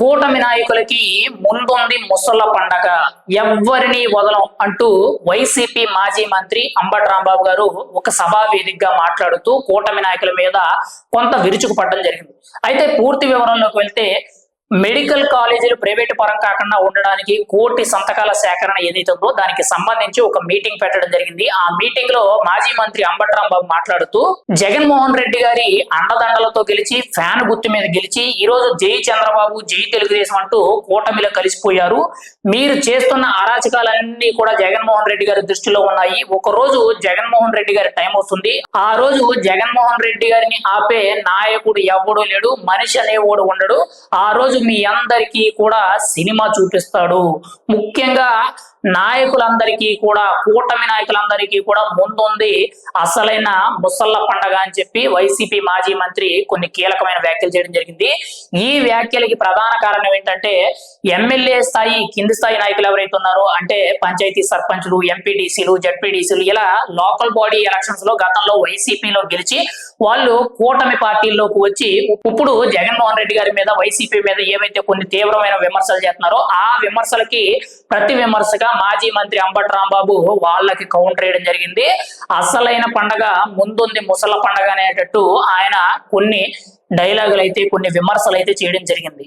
కూటమి నాయకులకి ముందుంది ముసళ్ళ పండగ. ఎవ్వరిని వదలం అంటూ వైసీపీ మాజీ మంత్రి అంబటి రాంబాబు గారు ఒక సభా వేదికగా మాట్లాడుతూ కూటమి నాయకుల మీద కొంత విరుచుకుపడడం జరిగింది. అయితే పూర్తి వివరంలోకి వెళ్తే మెడికల్ కాలేజీలు ప్రైవేటు పరం కాకుండా ఉండడానికి కోటి సంతకాల సేకరణ ఏదైతే ఉందో దానికి సంబంధించి ఒక మీటింగ్ పెట్టడం జరిగింది. ఆ మీటింగ్లో మాజీ మంత్రి అంబటరాంబాబు మాట్లాడుతూ జగన్మోహన్ రెడ్డి గారి అండదండలతో గెలిచి ఫ్యాన్ గుర్తు మీద గెలిచి ఈ రోజు జై చంద్రబాబు జై తెలుగుదేశం అంటూ కూటమిలో కలిసిపోయారు. మీరు చేస్తున్న అరాచకాలన్నీ కూడా జగన్మోహన్ రెడ్డి గారి దృష్టిలో ఉన్నాయి. ఒక రోజు జగన్మోహన్ రెడ్డి గారి టైం వస్తుంది. ఆ రోజు జగన్మోహన్ రెడ్డి గారిని ఆపే నాయకుడు ఎవడు లేడు మనిషి అనేవాడు ఉండడు. ఆ రోజు మీ అందరికీ కూడా సినిమా చూపిస్తాడు. ముఖ్యంగా నాయకులందరికీ కూడా కూటమి నాయకులందరికీ కూడా ముందుంది అసలైన ముసళ్ళ పండగ అని చెప్పి వైసీపీ మాజీ మంత్రి కొన్ని కీలకమైన వ్యాఖ్యలు చేయడం జరిగింది. ఈ వ్యాఖ్యలకి ప్రధాన కారణం ఏంటంటే ఎమ్మెల్యే స్థాయి కింది స్థాయి నాయకులు ఎవరైతే ఉన్నారో అంటే పంచాయతీ సర్పంచులు ఎంపీడీసీలు జడ్పీడీసీలు ఇలా లోకల్ బాడీ ఎలక్షన్స్లో గతంలో వైసీపీలో గెలిచి వాళ్ళు కూటమి పార్టీల్లోకి వచ్చి ఇప్పుడు జగన్మోహన్ రెడ్డి గారి మీద వైసీపీ మీద ఏవైతే కొన్ని తీవ్రమైన విమర్శలు చేస్తున్నారో ఆ విమర్శలకి ప్రతి విమర్శగా మాజీ మంత్రి అంబటి రాంబాబు వాళ్ళకి కౌంటర్ వేయడం జరిగింది. అసలైన పండగ ముందుంది ముసల పండగ అనేటట్టు ఆయన కొన్ని డైలాగులు అయితే కొన్ని విమర్శలు అయితే చేయడం జరిగింది.